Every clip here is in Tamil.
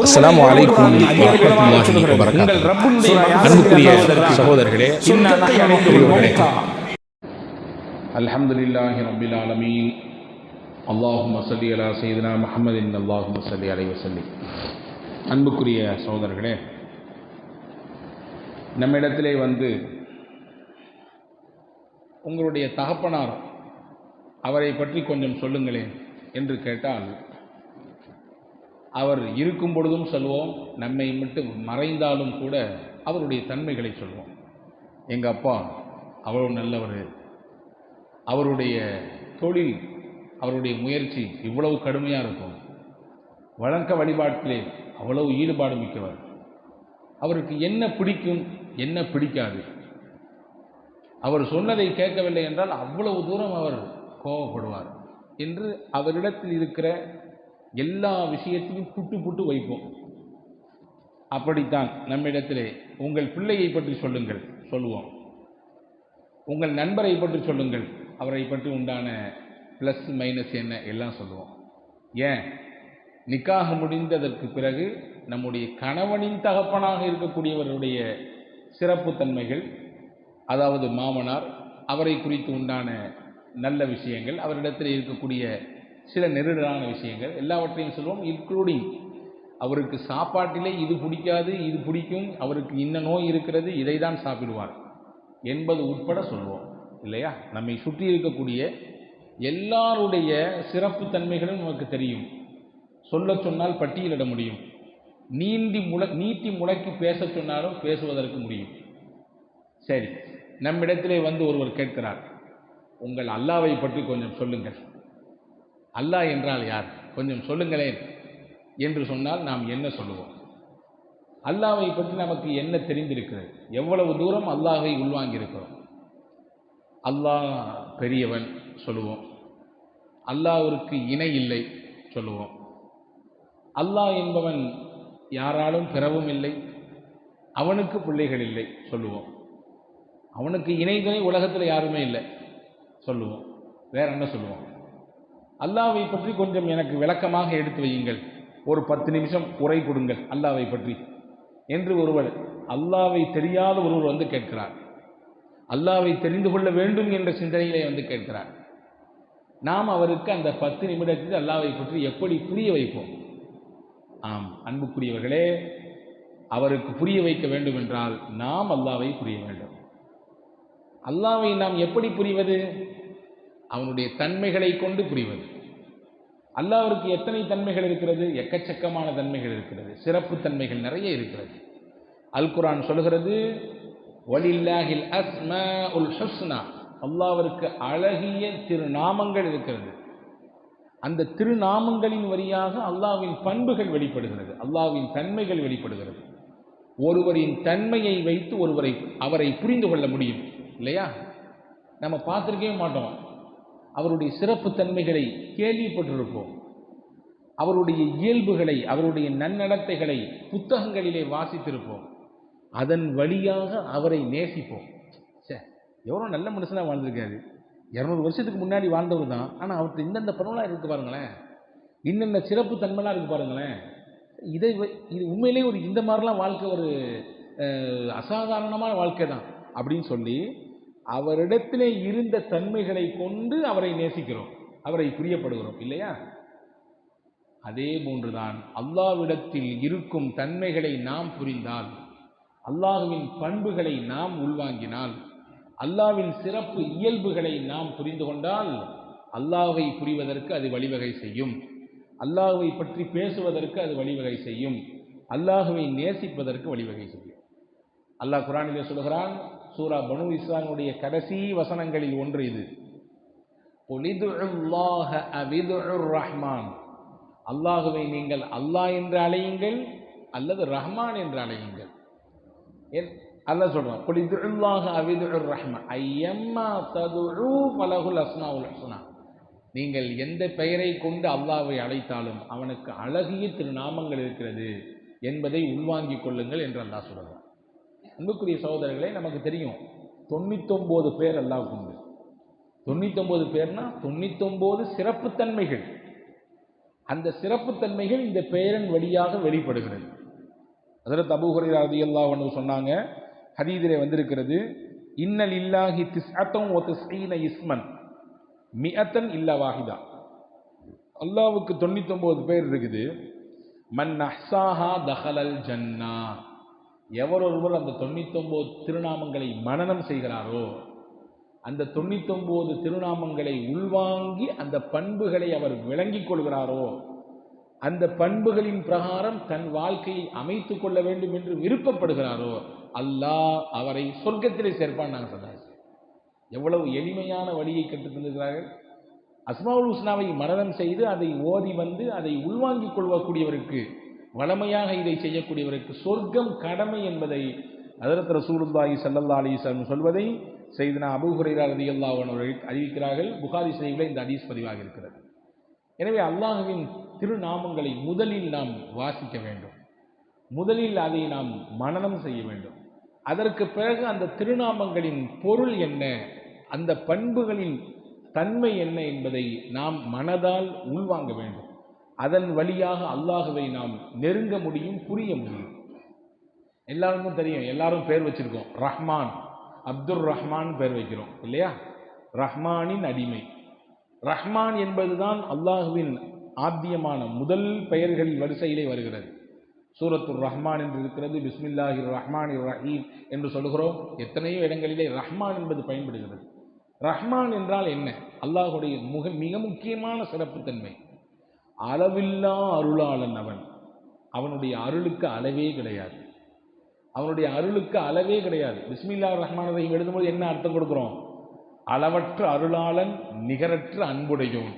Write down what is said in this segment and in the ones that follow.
அஸ்லாம் வலைக்கும் வரமத்துல்லாஹி வபரகாத்துஹு அன்புக்குரிய சகோதரர்களே அல்ஹம்துலில்லாஹி ரப்பில் ஆலமீன். அல்லாஹும்ம ஸல்லி அலா சையதினா முஹம்மதின். அல்லாஹும்ம ஸல்லி அலைஹி வஸல்லிம். அன்புக்குரிய சகோதரர்களே நம்மிடத்திலே வந்து உங்களுடைய தகப்பனார் அவரை பற்றி கொஞ்சம் சொல்லுங்களேன் என்று கேட்டால் அவர் இருக்கும் பொழுதும் சொல்வோம் நம்மை மட்டும் மறைந்தாலும் கூட அவருடைய தன்மைகளை சொல்வோம். எங்கள் அப்பா அவ்வளோ நல்லவர். அவருடைய தொழில் அவருடைய முயற்சி இவ்வளவு கடுமையாக இருக்கும். வழக்க வழிபாட்டிலே அவ்வளவு ஈடுபாடு மிக்கவர். அவருக்கு என்ன பிடிக்கும் என்ன பிடிக்காது. அவர் சொன்னதை கேட்கவில்லை என்றால் அவ்வளவு தூரம் அவர் கோபப்படுவார் என்று அவரிடத்தில் இருக்கிற எல்லா விஷயத்தையும் புட்டு புட்டு வைப்போம். அப்படித்தான் நம்மிடத்திலே உங்கள் பிள்ளையை பற்றி சொல்லுங்கள் சொல்லுவோம். உங்கள் நண்பரை பற்றி சொல்லுங்கள் அவரை பற்றி உண்டான ப்ளஸ் மைனஸ் என்ன எல்லாம் சொல்லுவோம். ஏன்? நிக்காக முடிந்ததற்கு பிறகு நம்முடைய கணவனின் தகப்பனாக இருக்கக்கூடியவருடைய சிறப்புத்தன்மைகள் அதாவது மாமனார் அவரை குறித்து உண்டான நல்ல விஷயங்கள் அவரிடத்தில் இருக்கக்கூடிய சில நெருடலான விஷயங்கள். எல்லாவற்றையும் சொல்லுவோம் இன்க்ளூடிங் அவருக்கு சாப்பாட்டிலே இது பிடிக்காது இது பிடிக்கும் அவருக்கு இன்ன நோய் இருக்கிறது இதை தான் சாப்பிடுவார் என்பது உட்பட சொல்லுவோம் இல்லையா? நம்மை சுற்றி இருக்கக்கூடிய எல்லாருடைய சிறப்பு தன்மைகளும் நமக்கு தெரியும். சொல்ல சொன்னால் பட்டியலிட முடியும். நீண்டி முள நீட்டி முளைக்கு பேச சொன்னாலும் பேசுவதற்கு முடியும். சரி நம்மிடத்திலே வந்து ஒருவர் கேட்கிறார் உங்கள் அல்லாவை பற்றி கொஞ்சம் சொல்லுங்கள். அல்லாஹ் என்றால் யார்? கொஞ்சம் சொல்லுங்களேன் என்று சொன்னால் நாம் என்ன சொல்லுவோம்? அல்லாவை பற்றி நமக்கு என்ன தெரிந்திருக்கிறது? எவ்வளவு தூரம் அல்லாஹை உள்வாங்கியிருக்கிறோம்? அல்லாஹ் பெரியவன் சொல்லுவோம். அல்லாஹ்விற்கு இணை இல்லை சொல்லுவோம். அல்லாஹ் என்பவன் யாராலும் பிறவும் இல்லை அவனுக்கு பிள்ளைகள் இல்லை சொல்லுவோம். அவனுக்கு இணைதுணை உலகத்தில் யாருமே இல்லை சொல்லுவோம். வேற என்ன சொல்லுவோம்? அல்லாவை பற்றி கொஞ்சம் எனக்கு விளக்கமாக எடுத்து வையுங்கள். ஒரு பத்து நிமிஷம் உரை கொடுங்கள் அல்லாவை பற்றி. என்று ஒருவர் அல்லாவை தெரியாத ஒருவர் வந்து கேட்கிறார். அல்லாவை தெரிந்து கொள்ள வேண்டும் என்ற சிந்தனையிலே வந்து கேட்கிறார். நாம் அவருக்கு அந்த பத்து நிமிடத்தில் அல்லாவை பற்றி எப்படி புரிய வைப்போம்? ஆம் அன்புக்குரியவர்களே அவருக்கு புரிய வைக்க வேண்டும் என்றால் நாம் அல்லாவை புரிய வேண்டும். அல்லாவை நாம் எப்படி புரிவது? அவனுடைய தன்மைகளை கொண்டு புரிவது. அல்லாவிற்கு எத்தனை தன்மைகள் இருக்கிறது? எக்கச்சக்கமான தன்மைகள் இருக்கிறது. சிறப்பு தன்மைகள் நிறைய இருக்கிறது. அல் குரான் சொல்கிறது வலில்லாஹில் அஸ்மா உல் ஹஸ்னா. அல்லாவிற்கு அழகிய திருநாமங்கள் இருக்கிறது. அந்த திருநாமங்களின் வழியாக அல்லாவின் பண்புகள் வெளிப்படுகிறது. அல்லாவின் தன்மைகள் வெளிப்படுகிறது. ஒருவரின் தன்மையை வைத்து ஒருவரை அவரை புரிந்து கொள்ள முடியும். இல்லையா? நம்ம பார்த்துருக்கவே மாட்டோம். அவருடைய சிறப்பு தன்மைகளை கேள்விப்பட்டிருப்போம். அவருடைய இயல்புகளை அவருடைய நன்னடத்தைகளை புத்தகங்களிலே வாசித்திருப்போம். அதன் வழியாக அவரை நேசிப்போம். சே எவ்வளோ நல்ல மனுஷனாக வாழ்ந்திருக்காரு. இரநூறு வருஷத்துக்கு முன்னாடி வாழ்ந்தவர் தான். ஆனால் அவர்கிட்ட இந்தந்த பரவலாக இருக்குது பாருங்களேன். இன்னென்ன சிறப்பு தன்மைலாம் இருக்குது பாருங்களேன். இதை இது உண்மையிலே ஒரு இந்த மாதிரிலாம் வாழ்க்கை ஒரு அசாதாரணமான வாழ்க்கை தான் அப்படின்னு சொல்லி அவரிடத்திலே இருந்த தன்மைகளை கொண்டு அவரை நேசிக்கிறோம் அவரை பிரியப்படுகிறோம் இல்லையா? அதே போன்றுதான் அல்லாவிடத்தில் இருக்கும் தன்மைகளை நாம் புரிந்தால் அல்லாஹுவின் பண்புகளை நாம் உள்வாங்கினால் அல்லாவின் சிறப்பு இயல்புகளை நாம் புரிந்து கொண்டால் அல்லாஹை புரிவதற்கு அது வழிவகை செய்யும். அல்லாஹுவை பற்றி பேசுவதற்கு அது வழிவகை செய்யும். அல்லாஹுவை நேசிப்பதற்கு வழிவகை செய்யும். அல்லாஹ் குரானிலே சொல்கிறான் சூரா பனு இஸ்லாமுடைய கடைசி வசனங்களில் ஒன்று இது. ரஹ்மான் அல்லாஹுவை நீங்கள் அல்லாஹ் என்று அழையுங்கள் அல்லது ரஹ்மான் என்று அழையுங்கள். அல்ல அல்லாஹ் சொல்றான் குலிதுல்லாஹ அவிதுர் ரஹ்மான் ஐயம்மா ததுஉ ஃபலஹுல் அஸ்மாஉல் ஹஸ்னா. நீங்கள் எந்த பெயரை கொண்டு அல்லாவை அழைத்தாலும் அவனுக்கு அழகிய திருநாமங்கள் இருக்கிறது என்பதை உள்வாங்கிக் கொள்ளுங்கள் என்று அல்லாஹ் சொல்கிறான் அன்புக்குரிய சகோதரர்களே நமக்கு தெரியும். தொண்ணூத்தொம்போது பேர் அல்லாஹ் உண்டு. தொண்ணூத்தொம்போது பேர்னா தொண்ணூத்தொம்போது சிறப்புத்தன்மைகள். அந்த சிறப்புத்தன்மைகள் இந்த பெயரின் வழியாக வெளிப்படுகிறது. அதில் தபுகுரை ஹுரைரா அல்லாஹ் ஒன்று சொன்னாங்க ஹதீதிலே வந்திருக்கிறது இன்னல் இல்லாஹி திஸ்அத்தம் வ திஸ்ஈன இஸ்மன். மிஅத்தன் இல்லா வாஹிதா. அல்லாஹ்வுக்கு 99 பேர் இருக்குது. மன் அஹ்சாஹா தஹலல் ஜன்னா. எவர் ஒருவர் அந்த 99 திருநாமங்களை மனநம் செய்கிறாரோ அந்த 99 திருநாமங்களை உள்வாங்கி அந்த பண்புகளை அவர் விளங்கிக் கொள்கிறாரோ அந்த பண்புகளின் பிரகாரம் தன் வாழ்க்கையை அமைத்து கொள்ள வேண்டும் என்று விருப்பப்படுகிறாரோ அல்லாஹ் அவரை சொர்க்கத்திலே சேர்ப்பான் நாங்கள் சொன்னாங்க எவ்வளவு எளிமையான வழியை கற்றுத் தந்திருக்கிறார்கள். அஸ்மாவுல் உஸ்னாவை மனனம் செய்து அதை ஓதி வந்து அதை உள்வாங்கிக் கொள்ளக்கூடியவருக்கு வளமையாக இதை செய்யக்கூடியவருக்கு சொர்க்கம் கடமை என்பதை அதரத் ரசூலுல்லாஹி சல்லல்லா அலைஹி சொல்வதை செய்தனா அபு ஹுரைரா ரதி அல்லாஹ் அவர்கள் அறிவிக்கிறார்கள். புகாரி செய்திகளை இந்த ஹதீஸ் பதிவாக இருக்கிறது. எனவே அல்லாஹுவின் திருநாமங்களை முதலில் நாம் வாசிக்க வேண்டும். முதலில் அதை நாம் மனனம் செய்ய வேண்டும். அதற்கு பிறகு அந்த திருநாமங்களின் பொருள் என்ன அந்த பண்புகளின் தன்மை என்ன என்பதை நாம் மனதால் உள்வாங்க வேண்டும். அதன் வழியாக அல்லாஹுவை நாம் நெருங்க முடியும் புரிய முடியும். எல்லாருக்கும் தெரியும் எல்லாரும் பேர் வச்சிருக்கோம். ரஹ்மான் அப்துல் ரஹ்மான் பேர் வைக்கிறோம் இல்லையா? ரஹ்மானின் அடிமை. ரஹ்மான் என்பதுதான் அல்லாஹுவின் ஆத்தியமான முதல் பெயர்களின் வரிசையிலே வருகிறது. சூரத்துர் ரஹ்மான் என்று இருக்கிறது பிஸ்மில்லாஹிர் ரஹ்மான் ரஹீம் என்று சொல்கிறோம். எத்தனையோ இடங்களிலே ரஹ்மான் என்பது பயன்படுகிறது. ரஹ்மான் என்றால் என்ன? அல்லாஹுடைய முக மிக முக்கியமான சிறப்புத்தன்மை. அளவில்லா அருளாளன் அவன். அவனுடைய அருளுக்கு அளவே கிடையாது. அவனுடைய அருளுக்கு அளவே கிடையாது. பிஸ்மில்லா ரஹ்மான் ரஹீம் எழுதும்போது என்ன அர்த்தம் கொடுக்குறோம்? அளவற்ற அருளாளன் நிகரற்ற அன்புடையோன்.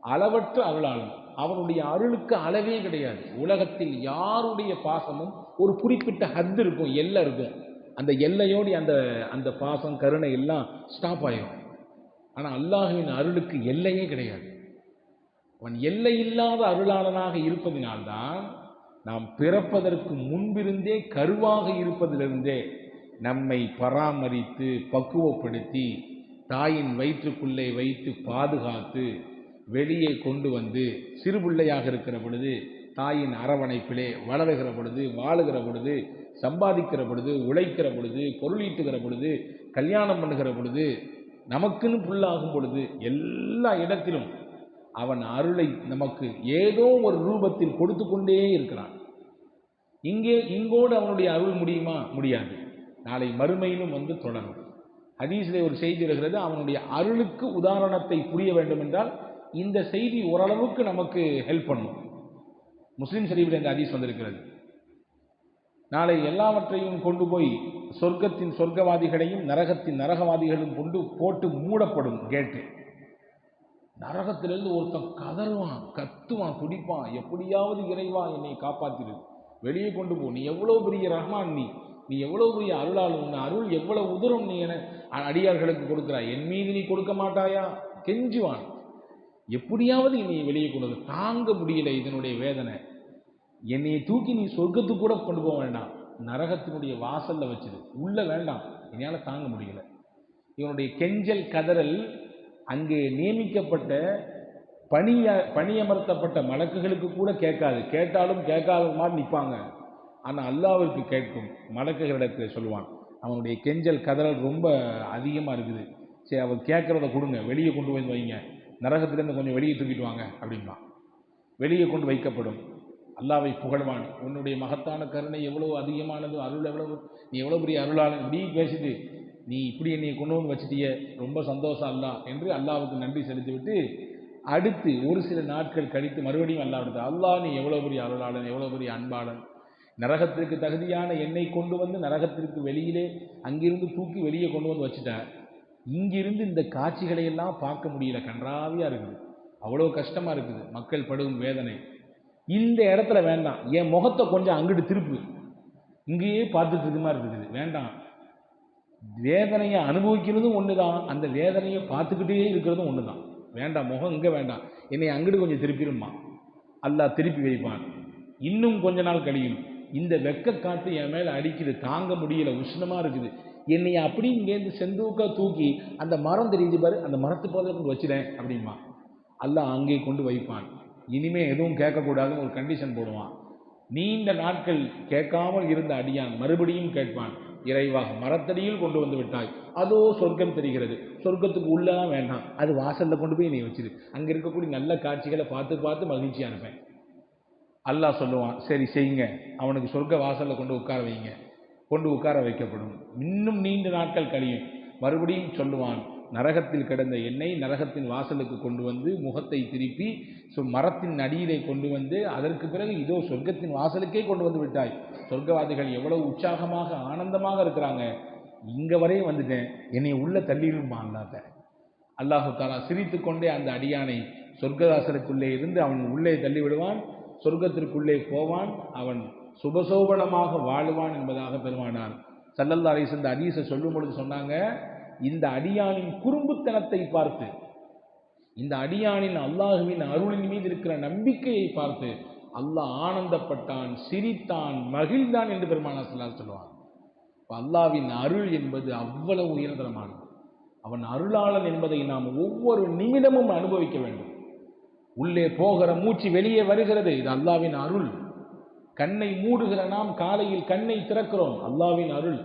அளவற்ற அருளாளன். அவனுடைய அருளுக்கு அளவே கிடையாது. உலகத்தில் யாருடைய பாசமும் ஒரு குறிப்பிட்ட ஹத் இருக்கும் எல்லை இருக்கும். அந்த எல்லையோடு அந்த அந்த பாசம் கருணை எல்லாம் ஸ்டாப் ஆகிடும் ஆனால் அல்லாஹுவின் அருளுக்கு எல்லையே கிடையாது. அவன் எல்லையில்லாத அருளாளனாக இருப்பதினால்தான் நாம் பிறப்பதற்கு முன்பிருந்தே கருவாக இருப்பதிலிருந்தே நம்மை பராமரித்து பக்குவப்படுத்தி தாயின் வயிற்றுக்குள்ளே வைத்து பாதுகாத்து வெளியே கொண்டு வந்து சிறுபிள்ளையாக இருக்கிற பொழுது தாயின் அரவணைப்பிலே வளருகிற பொழுது வாழுகிற பொழுது சம்பாதிக்கிற பொழுது உழைக்கிற பொழுது பொருளீட்டுகிற பொழுது கல்யாணம் பண்ணுகிற பொழுது நமக்குன்னு புல்லாகும் பொழுது எல்லா இடத்திலும் அவன் அருளை நமக்கு ஏதோ ஒரு ரூபத்தில் கொடுத்து கொண்டே இருக்கிறான். இங்கே இங்கோடு அவனுடைய அருள் முடியுமா? முடியாது. நாளை மறுமையிலும் வந்து தொடரும். ஹதீஸிலே ஒரு செய்தி இருக்கிறது அவனுடைய அருளுக்கு உதாரணத்தை புரிய வேண்டும் என்றால் இந்த செய்தி ஓரளவுக்கு நமக்கு ஹெல்ப் பண்ணும். முஸ்லீம் ஷரீஃபில் இந்த ஹதீஸ் வந்திருக்கிறது. நாளை எல்லாவற்றையும் கொண்டு போய் சொர்க்கத்தின் சொர்க்கவாதிகளையும் நரகத்தின் நரகவாதிகளும் கொண்டு போட்டு மூடப்படும் கேட்டு நரகத்திலிருந்து ஒருத்தன் கதறுவான் கத்துவான் துடிப்பான். எப்படியாவது இறைவா என்னை காப்பாத்திரு வெளியே கொண்டு போ. நீ எவ்வளோ பெரிய ரஹ்மான் நீ. நீ எவ்வளோ பெரிய அருளால் உன் அருள் எவ்வளவு உதரம் நீ என அடியார்களுக்கு கொடுக்கிறாய். என் மீது நீ கொடுக்க மாட்டாயா? கெஞ்சுவான். எப்படியாவது என்னை வெளியே கொண்டு வந்து தாங்க முடியல இதனுடைய வேதனை. என்னை தூக்கி நீ சொர்க்கத்துக்கு கூட கொண்டு போக வேண்டாம். நரகத்தினுடைய வாசல்ல வச்சிரு. உள்ள வேண்டாம். என்னால் தாங்க முடியல. இவனுடைய கெஞ்சல் கதறல் அங்கே நியமிக்கப்பட்ட பணிய பணியமர்த்தப்பட்ட மலக்குகளுக்கு கூட கேட்காது. கேட்டாலும் கேட்காத மாதிரி நிற்பாங்க. ஆனால் அல்லாவிற்கு கேட்கும். மலக்குகளிடத்தில் சொல்லுவான். அவனுடைய கெஞ்சல் கதறல் ரொம்ப அதிகமாக இருக்குது. சரி அவர் கேட்குறத கொடுங்க. வெளியே கொண்டு வந்து வைங்க. நரகத்திலேருந்து கொஞ்சம் வெளியே தூக்கிட்டு வாங்க அப்படின்பான் வெளியே கொண்டு வைக்கப்படும். அல்லாவை புகழ்வான். உன்னுடைய மகத்தான கருணை எவ்வளோ அதிகமானது அருள் எவ்வளவு நீ எவ்வளோ பெரிய அருளாளன்? இப்படி பேசிட்டு நீ இப்படி என்னை கொண்டு வந்து வச்சிட்டிய ரொம்ப சந்தோஷம் அல்லா என்று அல்லாவுக்கு நன்றி செலுத்திவிட்டு அடுத்து ஒரு சில நாட்கள் கழித்து மறுபடியும் அல்லா விடுத்து அல்லா நீ எவ்வளோ பெரிய அருளாளன் எவ்வளோ பெரிய அன்பாளன். நரகத்திற்கு தகுதியான எண்ணெய் கொண்டு வந்து நரகத்திற்கு வெளியிலே அங்கிருந்து தூக்கி வெளியே கொண்டு வந்து வச்சுட்டேன். இங்கிருந்து இந்த காட்சிகளை எல்லாம் பார்க்க முடியல. கன்றாவியாக இருக்குது. அவ்வளோ கஷ்டமாக இருக்குது. மக்கள் படும் வேதனை. இந்த இடத்துல வேண்டாம். என் முகத்தை கொஞ்சம் அங்கிட்டு திருப்பு. இங்கேயே பார்த்துட்டு இருக்க மாதிரி இருக்குது. வேண்டாம். வேதனையை அனுபவிக்கிறதும் ஒன்று தான் அந்த வேதனையை பார்த்துக்கிட்டே இருக்கிறதும் ஒன்று தான் வேண்டாம் முகம் இங்கே வேண்டாம். என்னை அங்கிட்டு கொஞ்சம் திருப்பிடுமா அல்லாஹ் திருப்பி வைப்பான். இன்னும் கொஞ்ச நாள் கழியும். இந்த வெக்க காற்று என் மேலே அடிக்குது தாங்க முடியல உஷ்ணமாக இருக்குது. என்னை அப்படி இங்கேருந்து செந்தூக்கா தூக்கி அந்த மரம் தெரியுது பாரு அந்த மரத்து போதில் கொண்டு வச்சிடேன் அப்படிமா அல்லாஹ் அங்கே கொண்டு வைப்பான். இனிமே எதுவும் கேட்கக்கூடாதுன்னு ஒரு கண்டிஷன் போடுவான். நீண்ட நாட்கள் கேட்காமல் இருந்த அடியான் மறுபடியும் கேட்பான். இறைவா மரத்தடியில் கொண்டு வந்து விட்டாய். அதோ சொர்க்கம் தெரிகிறது. சொர்க்கத்துக்கு உள்ளதான் வேண்டாம். அது வாசலில் கொண்டு போய் நீ வச்சிரு. அங்கே இருக்கக்கூடிய நல்ல காட்சிகளை பார்த்து பார்த்து மகிழ்ச்சி இருப்பேன் அல்லாஹ் சொல்லுவான் சரி செய்யுங்க. அவனுக்கு சொர்க்க வாசலில் கொண்டு உட்கார வைங்க. கொண்டு உட்கார வைக்கப்படும். இன்னும் நீண்ட நாட்கள் கழியும். மறுபடியும் சொல்லுவான் நரகத்தில் கிடந்த எண்ணெய் நரகத்தின் வாசலுக்கு கொண்டு வந்து முகத்தை திருப்பி சொ மரத்தின் அடியிலே கொண்டு வந்து அதற்கு பிறகு இதோ சொர்க்கத்தின் வாசலுக்கே கொண்டு வந்து விட்டாய். சொர்க்கவாதிகள் எவ்வளவு உற்சாகமாக ஆனந்தமாக இருக்கிறாங்க. இங்கே வரையும் வந்துட்டேன். என்னை உள்ள தள்ளிடுமா அல்லாத அல்லாஹு தாலா சிரித்து கொண்டே அந்த அடியானை சொர்க்கதாசருக்குள்ளே இருந்து அவன் உள்ளே தள்ளிவிடுவான். சொர்க்கத்திற்குள்ளே போவான். அவன் சுபசோபனமாக வாழுவான் என்பதாக பெருமானார். சல்லல்லா அலிஸ் அந்த அதீஸை சொல்லும் பொழுது சொன்னாங்க இந்த அடியானின் குறும்புத்தனத்தை பார்த்து இந்த அடியானின் அல்லாஹுவின் அருளின் மீது இருக்கிற நம்பிக்கையை பார்த்து அல்லாஹ் ஆனந்தப்பட்டான் சிரித்தான் மகிழ்ந்தான் என்று பெருமானார் சொல்லா சொல்லுவாங்க அல்லாவின் அல்லாஹ்வின் அருள் என்பது அவ்வளவு உயர்தரமானது அவன் அருளாளன் என்பதை நாம் ஒவ்வொரு நிமிடமும் அனுபவிக்க வேண்டும். உள்ளே போகிற மூச்சு வெளியே வருகிறது இது அல்லாவின் அருள். கண்ணை மூடுகிற நாம் காலையில் கண்ணை திறக்கிறோம் அல்லாவின் அருள்.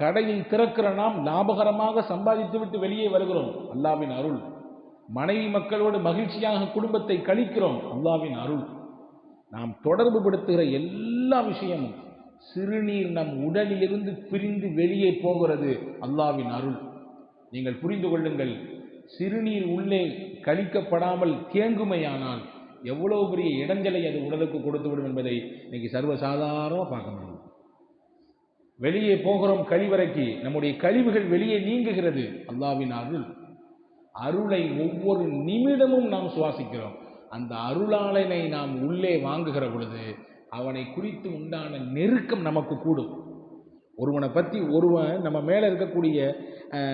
கடையை திறக்கிற நாம் லாபகரமாக சம்பாதித்துவிட்டு வெளியே வருகிறோம். அல்லாவின் அருள். மனைவி மக்களோடு மகிழ்ச்சியாக குடும்பத்தை கழிக்கிறோம். அல்லாவின் அருள். நாம் தொடர்பு படுத்துகிற எல்லா விஷயமும் சிறுநீர் நம் உடலிலிருந்து பிரிந்து வெளியே போகிறது. அல்லாவின் அருள். நீங்கள் புரிந்து கொள்ளுங்கள். சிறுநீர் உள்ளே கழிக்கப்படாமல் தேங்குமையானால் எவ்வளவு பெரிய இடைஞ்சலை அது உடலுக்கு கொடுத்துவிடும் என்பதை இன்னைக்கு சர்வசாதாரணமாக பார்க்க முடியும். வெளியே போகிறோம் கழிவறைக்கு. நம்முடைய கழிவுகள் வெளியே நீங்குகிறது. அல்லாவின் அருள். அருளை ஒவ்வொரு நிமிடமும் நாம் சுவாசிக்கிறோம். அந்த அருளாளனை நாம் உள்ளே வாங்குகிற பொழுது அவனை குறித்து உண்டான நெருக்கம் நமக்கு கூடும். ஒருவனை பற்றி ஒருவன் நம்ம மேலே இருக்கக்கூடிய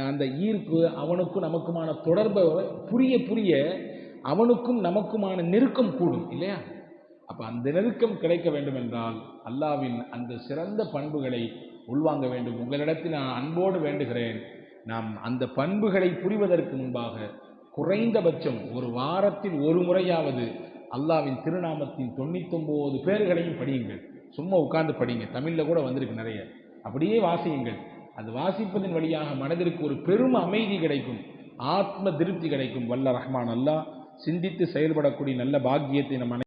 அந்த ஈர்ப்பு அவனுக்கும் நமக்குமான தொடர்பை புரிய புரிய அவனுக்கும் நமக்குமான நெருக்கம் கூடும் இல்லையா? அப்போ அந்த நெருக்கம் கிடைக்க வேண்டும் என்றால் அல்லாவின் அந்த சிறந்த பண்புகளை உள்வாங்க வேண்டும். உங்களிடத்தில் நான் அன்போடு வேண்டுகிறேன். நாம் அந்த பண்புகளை புரிவதற்கு முன்பாக குறைந்தபட்சம் ஒரு வாரத்தில் ஒரு முறையாவது அல்லாவின் திருநாமத்தின் தொண்ணூத்தொம்போது பேர்களையும் படியுங்கள். சும்மா உட்கார்ந்து படிங்க. தமிழில் கூட வந்திருக்கு நிறைய. அப்படியே வாசியுங்கள். அது வாசிப்பதன் வழியாக மனதிற்கு ஒரு பெரும் அமைதி கிடைக்கும். ஆத்ம திருப்தி கிடைக்கும். வல்ல ரஹ்மான் அல்லாஹ் சிந்தித்து செயல்படக்கூடிய நல்ல பாக்கியத்தை நம்